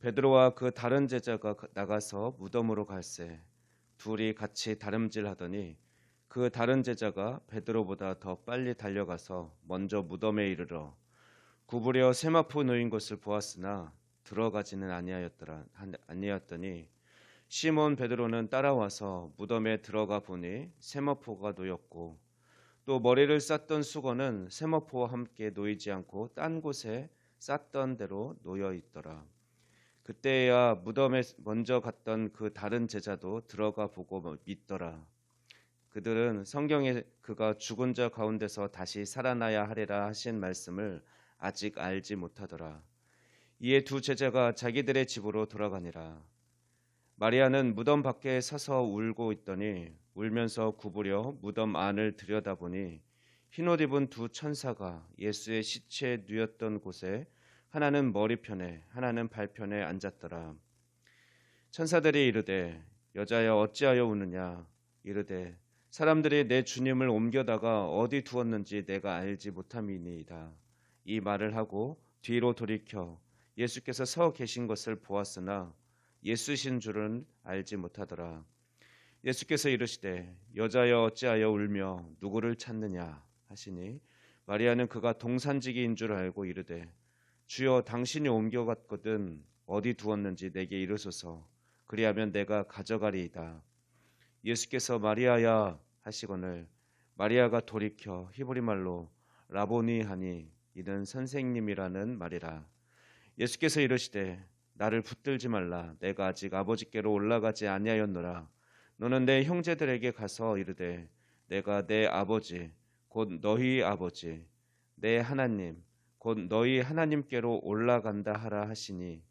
베드로와 그 다른 제자가 나가서 무덤으로 갈새 둘이 같이 다름질하더니 그 다른 제자가 베드로보다 더 빨리 달려가서 먼저 무덤에 이르러 구부려 세마포 놓인 것을 보았으나 들어가지는 아니하였더라 아니었더니 시몬 베드로는 따라와서 무덤에 들어가 보니 세마포가 놓였고 또 머리를 쌌던 수건은 세마포와 함께 놓이지 않고 딴 곳에 쌌던 대로 놓여 있더라. 그때야 무덤에 먼저 갔던 그 다른 제자도 들어가 보고 믿더라. 그들은 성경에 그가 죽은 자 가운데서 다시 살아나야 하리라 하신 말씀을 아직 알지 못하더라. 이에 두 제자가 자기들의 집으로 돌아가니라. 마리아는 무덤 밖에 서서 울고 있더니 울면서 구부려 무덤 안을 들여다보니 흰옷 입은 두 천사가 예수의 시체에 누였던 곳에 하나는 머리편에 하나는 발편에 앉았더라. 천사들이 이르되 여자여 어찌하여 우느냐 이르되 사람들이 내 주님을 옮겨다가 어디 두었는지 내가 알지 못함이니이다. 이 말을 하고 뒤로 돌이켜 예수께서 서 계신 것을 보았으나 예수신 줄은 알지 못하더라. 예수께서 이르시되 여자여 어찌하여 울며 누구를 찾느냐 하시니 마리아는 그가 동산지기인 줄 알고 이르되 주여 당신이 옮겨갔거든 어디 두었는지 내게 이르소서 그리하면 내가 가져가리이다. 예수께서 마리아야 하시거늘 마리아가 돌이켜 히브리 말로 라보니 하니 이는 선생님이라는 말이라. 예수께서 이르시되 나를 붙들지 말라 내가 아직 아버지께로 올라가지 아니하였노라 너는 내 형제들에게 가서 이르되 내가 내 아버지 곧 너희 아버지 내 하나님 곧 너희 하나님께로 올라간다 하라 하시니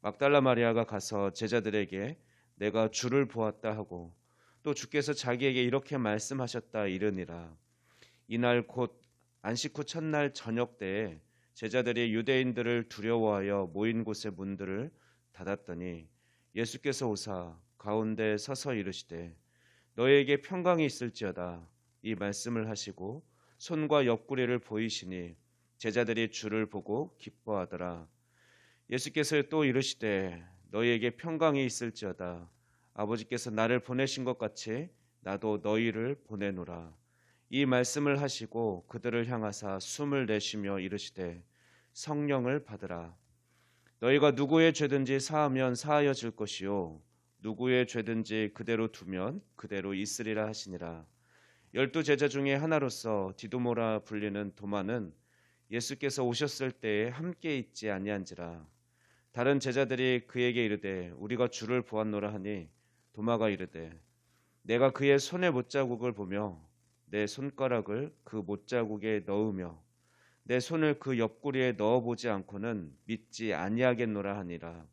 막달라 마리아가 가서 제자들에게 내가 주를 보았다 하고 또 주께서 자기에게 이렇게 말씀하셨다 이르니라. 이날 곧 안식 후 첫날 저녁 때에 제자들이 유대인들을 두려워하여 모인 곳의 문들을 닫았더니 예수께서 오사 가운데 서서 이르시되 너에게 평강이 있을지어다. 이 말씀을 하시고 손과 옆구리를 보이시니 제자들이 주를 보고 기뻐하더라 예수께서 또 이르시되 너희에게 평강이 있을지어다 아버지께서 나를 보내신 것 같이 나도 너희를 보내노라 이 말씀을 하시고 그들을 향하사 숨을 내쉬며 이르시되 성령을 받으라. 너희가 누구의 죄든지 사하면 사하여 질 것이요 누구의 죄든지 그대로 두면 그대로 있으리라 하시니라. 열두 제자 중에 하나로서 디도모라 불리는 도마는 예수께서 오셨을 때에 함께 있지 아니한지라. 다른 제자들이 그에게 이르되 우리가 주를 보았노라 하니 도마가 이르되 내가 그의 손의 못자국을 보며 내 손가락을 그 못자국에 넣으며 내 손을 그 옆구리에 넣어보지 않고는 믿지 아니하겠노라 하니라.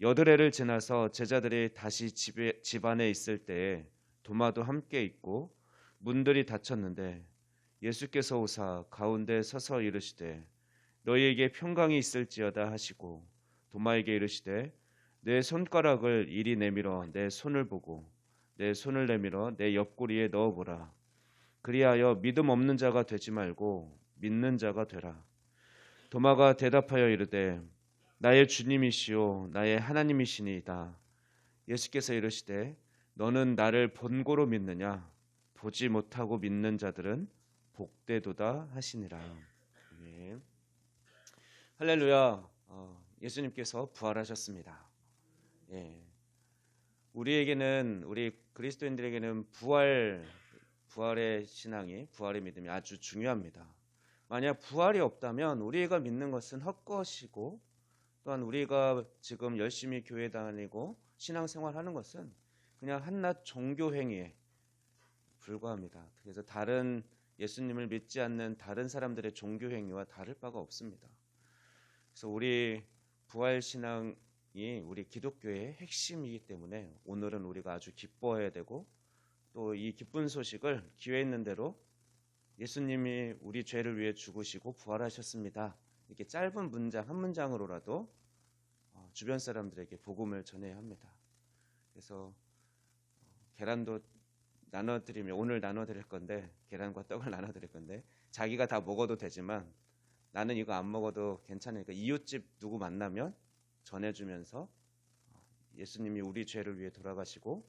여드레를 지나서 제자들이 다시 집에, 집 안에 있을 때에 도마도 함께 있고 문들이 닫혔는데 예수께서 오사 가운데 서서 이르시되 너희에게 평강이 있을지어다 하시고 도마에게 이르시되 내 손가락을 이리 내밀어 내 손을 보고 내 손을 내밀어 내 옆구리에 넣어보라. 그리하여 믿음 없는 자가 되지 말고 믿는 자가 되라. 도마가 대답하여 이르되 나의 주님이시오 나의 하나님이시니이다. 예수께서 이르시되 너는 나를 본고로 믿느냐 보지 못하고 믿는 자들은 복되도다 하시니라. 네. 할렐루야. 어, 예수님께서 부활하셨습니다. 예. 우리에게는 우리 그리스도인들에게는 부활 부활의 신앙이 부활의 믿음이 아주 중요합니다. 만약 부활이 없다면 우리가 믿는 것은 헛것이고 또한 우리가 지금 열심히 교회 다니고 신앙생활 하는 것은 그냥 한낱 종교 행위에 불과합니다. 그래서 다른 예수님을 믿지 않는 다른 사람들의 종교 행위와 다를 바가 없습니다. 그래서 우리 부활 신앙 우리 기독교의 핵심이기 때문에 오늘은 우리가 아주 기뻐해야 되고 또 이 기쁜 소식을 기회 있는 대로 예수님이 우리 죄를 위해 죽으시고 부활하셨습니다. 이렇게 짧은 문장 한 문장으로라도 어, 주변 사람들에게 복음을 전해야 합니다. 그래서 어, 계란도 나눠드리면 오늘 나눠드릴 건데 계란과 떡을 나눠드릴 건데 자기가 다 먹어도 되지만 나는 이거 안 먹어도 괜찮으니까 이웃집 누구 만나면 전해주면서 어, 예수님이 우리 죄를 위해 돌아가시고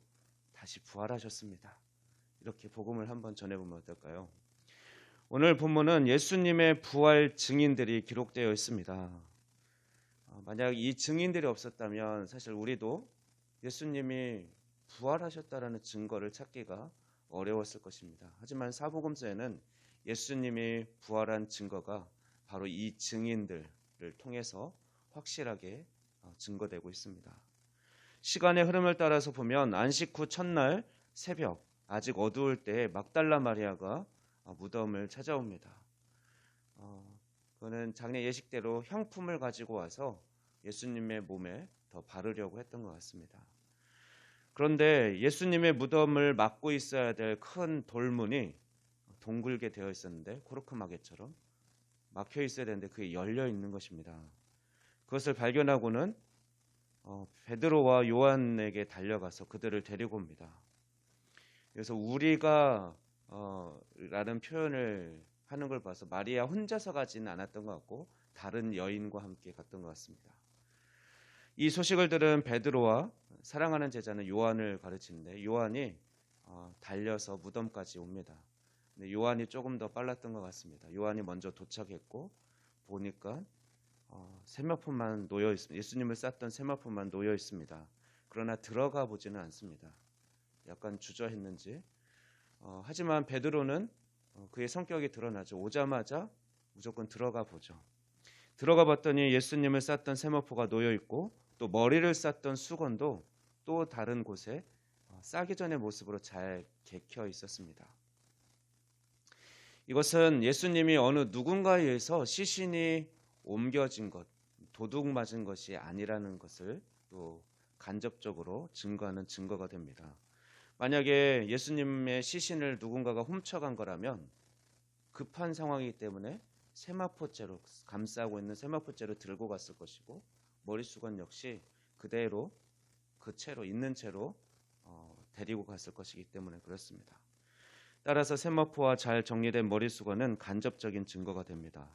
다시 부활하셨습니다. 이렇게 복음을 한번 전해보면 어떨까요? 오늘 본문은 예수님의 부활 증인들이 기록되어 있습니다. 어, 만약 이 증인들이 없었다면 사실 우리도 예수님이 부활하셨다라는 증거를 찾기가 어려웠을 것입니다. 하지만 사복음서에는 예수님이 부활한 증거가 바로 이 증인들을 통해서 확실하게 어, 증거되고 있습니다. 시간의 흐름을 따라서 보면 안식 후 첫날 새벽 아직 어두울 때 막달라 마리아가 어, 무덤을 찾아옵니다. 어, 그는 장례 예식대로 향품을 가지고 와서 예수님의 몸에 더 바르려고 했던 것 같습니다. 그런데 예수님의 무덤을 막고 있어야 될 큰 돌문이 동글게 되어 있었는데 코르크마개처럼 막혀 있어야 되는데 그게 열려 있는 것입니다. 그것을 발견하고는 어, 베드로와 요한에게 달려가서 그들을 데리고 옵니다. 그래서 우리가 어, 라는 표현을 하는 걸 봐서 마리아 혼자서 가지는 않았던 것 같고 다른 여인과 함께 갔던 것 같습니다. 이 소식을 들은 베드로와 사랑하는 제자는 요한을 가르치는데 요한이 어, 달려서 무덤까지 옵니다. 근데 요한이 조금 더 빨랐던 것 같습니다. 요한이 먼저 도착했고 보니까 어, 세마포만 놓여 있습니다. 예수님을 쌌던 세마포만 놓여 있습니다. 그러나 들어가 보지는 않습니다. 약간 주저했는지. 어, 하지만 베드로는 어, 그의 성격이 드러나죠. 오자마자 무조건 들어가 보죠. 들어가 봤더니 예수님을 쌌던 세마포가 놓여 있고 또 머리를 쌌던 수건도 또 다른 곳에 어, 싸기 전의 모습으로 잘 개켜 있었습니다. 이것은 예수님이 어느 누군가에 의해서 시신이 옮겨진 것, 도둑 맞은 것이 아니라는 것을 또 간접적으로 증거하는 증거가 됩니다. 만약에 예수님의 시신을 누군가가 훔쳐간 거라면 급한 상황이기 때문에 세마포째로 감싸고 있는 세마포째로 들고 갔을 것이고 머리수건 역시 그대로 그 채로 있는 채로 어, 데리고 갔을 것이기 때문에 그렇습니다. 따라서 세마포와 잘 정리된 머리수건은 간접적인 증거가 됩니다.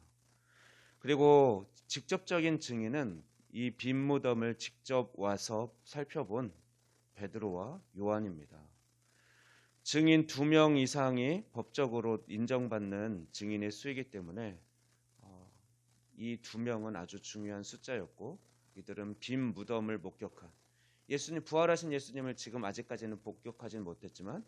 그리고 직접적인 증인은 이 빈 무덤을 직접 와서 살펴본 베드로와 요한입니다. 증인 두 명 이상이 법적으로 인정받는 증인의 수이기 때문에 어, 이두 명은 아주 중요한 숫자였고 이들은 빈 무덤을 목격한 예수님 부활하신 예수님을 지금 아직까지는 목격하지는 못했지만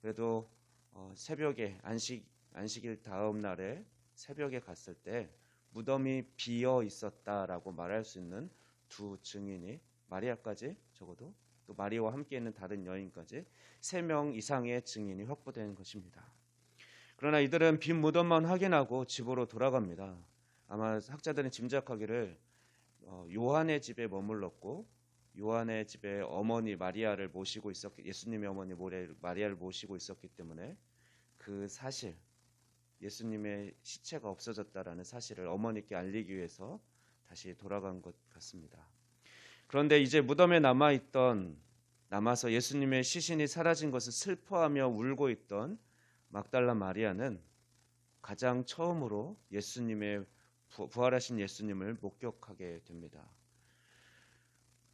그래도 어, 새벽에 안식 안식일 다음 날에 새벽에 갔을 때 무덤이 비어 있었다라고 말할 수 있는 두 증인이 마리아까지 적어도 또 마리아와 함께 있는 다른 여인까지 세 명 이상의 증인이 확보된 것입니다. 그러나 이들은 빈 무덤만 확인하고 집으로 돌아갑니다. 아마 학자들은 짐작하기를 어, 요한의 집에 머물렀고 요한의 집에 어머니 마리아를 모시고 있었기 예수님의 어머니 마리아를 모시고 있었기 때문에 그 사실 예수님의 시체가 없어졌다라는 사실을 어머니께 알리기 위해서 다시 돌아간 것 같습니다. 그런데 이제 무덤에 남아 있던 남아서 예수님의 시신이 사라진 것을 슬퍼하며 울고 있던 막달라 마리아는 가장 처음으로 예수님의 부활하신 예수님을 목격하게 됩니다.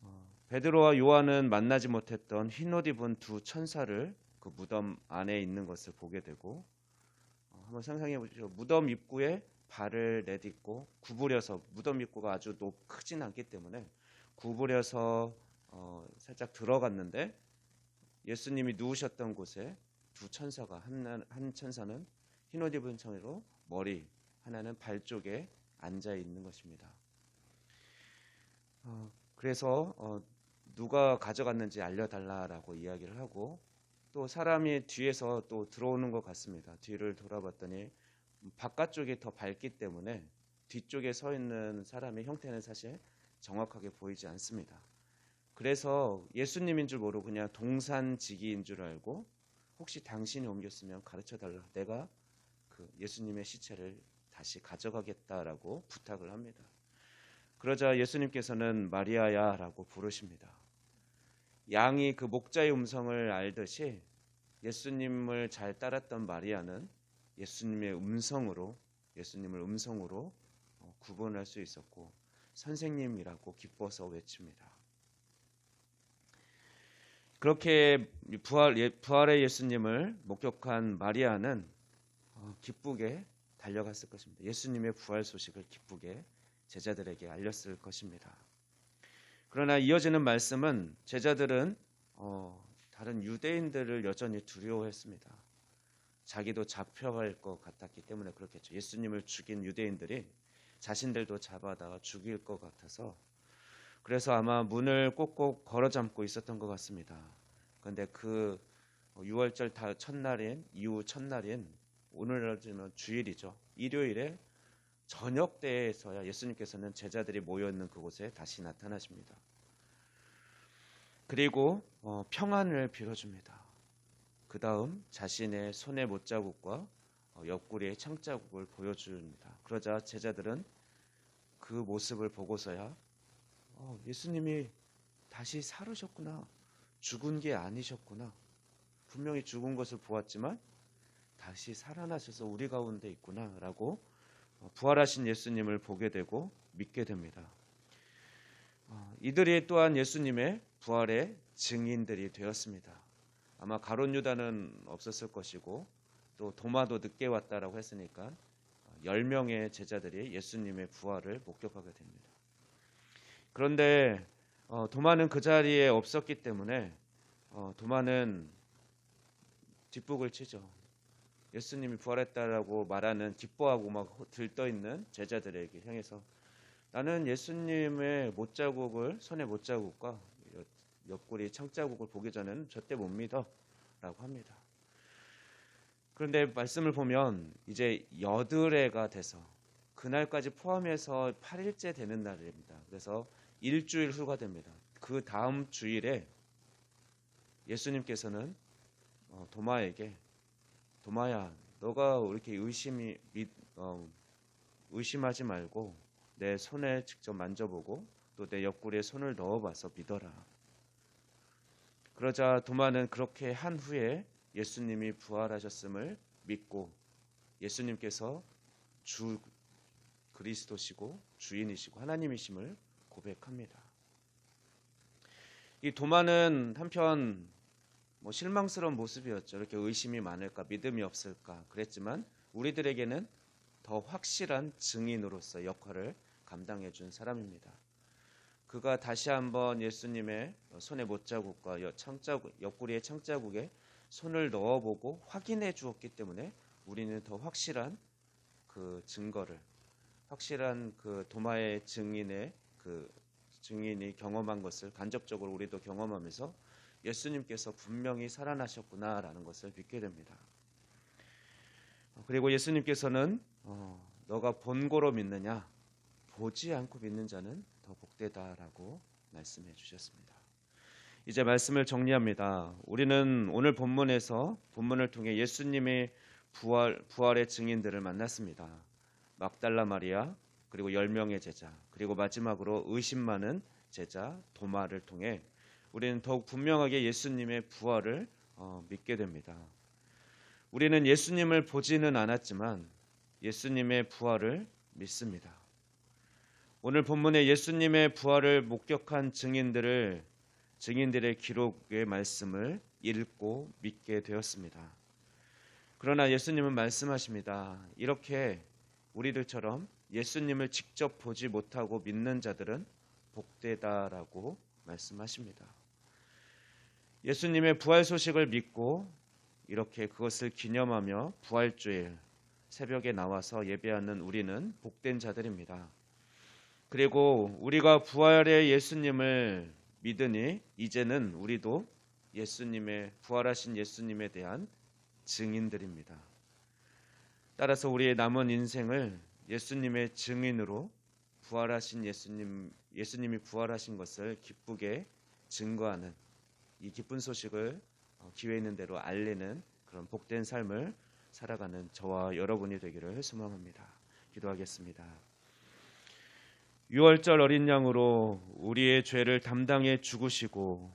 어, 베드로와 요한은 만나지 못했던 흰옷 입은 두 천사를 그 무덤 안에 있는 것을 보게 되고 어, 한번 상상해 보시죠. 무덤 입구에 발을 내딛고 구부려서 무덤 입구가 아주 높 크진 않기 때문에 구부려서 어, 살짝 들어갔는데 예수님이 누우셨던 곳에 두 천사가 한, 한 천사는 흰옷 입은 청으로 머리 하나는 발 쪽에 앉아 있는 것입니다. 어, 그래서 어, 누가 가져갔는지 알려달라라고 이야기를 하고 또 사람이 뒤에서 또 들어오는 것 같습니다. 뒤를 돌아봤더니 바깥쪽이 더 밝기 때문에 뒤쪽에 서 있는 사람의 형태는 사실 정확하게 보이지 않습니다. 그래서 예수님인 줄 모르고 그냥 동산지기인 줄 알고 혹시 당신이 옮겼으면 가르쳐 달라. 내가 그 예수님의 시체를 다시 가져가겠다라고 부탁을 합니다. 그러자 예수님께서는 마리아야라고 부르십니다. 양이 그 목자의 음성을 알듯이 예수님을 잘 따랐던 마리아는 예수님의 음성으로 예수님을 음성으로 어, 구분할 수 있었고 선생님이라고 기뻐서 외칩니다. 그렇게 부활, 예, 부활의 예수님을 목격한 마리아는 어, 기쁘게 달려갔을 것입니다. 예수님의 부활 소식을 기쁘게 제자들에게 알렸을 것입니다. 그러나 이어지는 말씀은 제자들은 어, 다른 유대인들을 여전히 두려워했습니다. 자기도 잡혀갈 것 같았기 때문에 그렇겠죠. 예수님을 죽인 유대인들이 자신들도 잡아다가 죽일 것 같아서 그래서 아마 문을 꼭꼭 걸어 잠고 있었던 것 같습니다. 그런데 그 6월절 첫날인 이후 첫날인 오늘은 주일이죠. 일요일에 저녁 때에서야 예수님께서는 제자들이 모여 있는 그곳에 다시 나타나십니다. 그리고 어, 평안을 빌어줍니다. 그 다음 자신의 손의 못자국과 어, 옆구리의 창자국을 보여줍니다. 그러자 제자들은 그 모습을 보고서야 어, 예수님이 다시 살으셨구나. 죽은 게 아니셨구나. 분명히 죽은 것을 보았지만 다시 살아나셔서 우리 가운데 있구나라고 어, 부활하신 예수님을 보게 되고 믿게 됩니다. 어, 이들이 또한 예수님의 부활의 증인들이 되었습니다. 아마 가론 유다는 없었을 것이고 또 도마도 늦게 왔다라고 했으니까 10명의 제자들이 예수님의 부활을 목격하게 됩니다. 그런데 어, 도마는 그 자리에 없었기 때문에 도마는 뒷북을 치죠. 예수님이 부활했다라고 말하는 기뻐하고 막 들떠 있는 제자들에게 향해서 나는 예수님의 못자국을 손에 못자국과 옆구리 창자국을 보기 전에는 절대 못 믿어라고 합니다. 그런데 말씀을 보면 이제 여드레가 돼서 그날까지 포함해서 8일째 되는 날입니다. 그래서 일주일 후가 됩니다. 그 다음 주일에 예수님께서는 어, 도마에게 도마야, 너가 이렇게 의심이 어, 의심하지 말고 내 손에 직접 만져보고 또 내 옆구리에 손을 넣어봐서 믿어라. 그러자 도마는 그렇게 한 후에 예수님이 부활하셨음을 믿고 예수님께서 주 그리스도시고 주인이시고 하나님이심을 고백합니다. 이 도마는 한편 뭐 실망스러운 모습이었죠. 이렇게 의심이 많을까, 믿음이 없을까 그랬지만 우리들에게는 더 확실한 증인으로서 역할을 감당해 준 사람입니다. 그가 다시 한번 예수님의 손의 못자국과 창자국, 옆구리의 창자국에 손을 넣어보고 확인해 주었기 때문에 우리는 더 확실한 그 증거를, 확실한 그 도마의 증인의 그 증인이 경험한 것을 간접적으로 우리도 경험하면서 예수님께서 분명히 살아나셨구나라는 것을 믿게 됩니다. 그리고 예수님께서는 어, 너가 본고로 믿느냐 보지 않고 믿는 자는 더 복되다라고 말씀해 주셨습니다. 이제 말씀을 정리합니다. 우리는 오늘 본문에서 본문을 통해 예수님의 부활 부활의 증인들을 만났습니다. 막달라 마리아 그리고 열 명의 제자 그리고 마지막으로 의심 많은 제자 도마를 통해 우리는 더욱 분명하게 예수님의 부활을 어, 믿게 됩니다. 우리는 예수님을 보지는 않았지만 예수님의 부활을 믿습니다. 오늘 본문에 예수님의 부활을 목격한 증인들을 증인들의 기록의 말씀을 읽고 믿게 되었습니다. 그러나 예수님은 말씀하십니다. 이렇게 우리들처럼 예수님을 직접 보지 못하고 믿는 자들은 복되다라고 말씀하십니다. 예수님의 부활 소식을 믿고 이렇게 그것을 기념하며 부활주일 새벽에 나와서 예배하는 우리는 복된 자들입니다. 그리고 우리가 부활의 예수님을 믿으니 이제는 우리도 예수님의 부활하신 예수님에 대한 증인들입니다. 따라서 우리의 남은 인생을 예수님의 증인으로 부활하신 예수님 예수님이 부활하신 것을 기쁘게 증거하는 이 기쁜 소식을 어, 기회 있는 대로 알리는 그런 복된 삶을 살아가는 저와 여러분이 되기를 소망합니다. 기도하겠습니다. 6월절 어린 양으로 우리의 죄를 담당해 죽으시고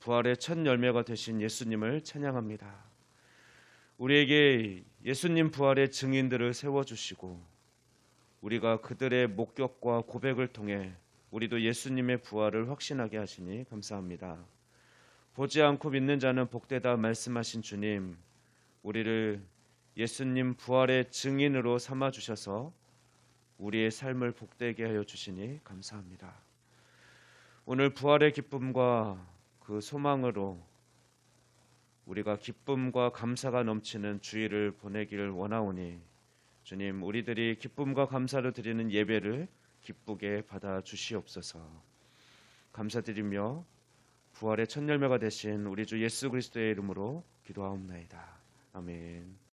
부활의 첫 열매가 되신 예수님을 찬양합니다. 우리에게 예수님 부활의 증인들을 세워 주시고 우리가 그들의 목격과 고백을 통해 우리도 예수님의 부활을 확신하게 하시니 감사합니다. 보지 않고 믿는 자는 복되다 말씀하신 주님, 우리를 예수님 부활의 증인으로 삼아 주셔서 우리의 삶을 복되게 하여 주시니 감사합니다. 오늘 부활의 기쁨과 그 소망으로 우리가 기쁨과 감사가 넘치는 주일을 보내기를 원하오니 주님 우리들이 기쁨과 감사를 드리는 예배를 기쁘게 받아 주시옵소서. 감사드리며 부활의 첫 열매가 되신 우리 주 예수 그리스도의 이름으로 기도하옵나이다. 아멘.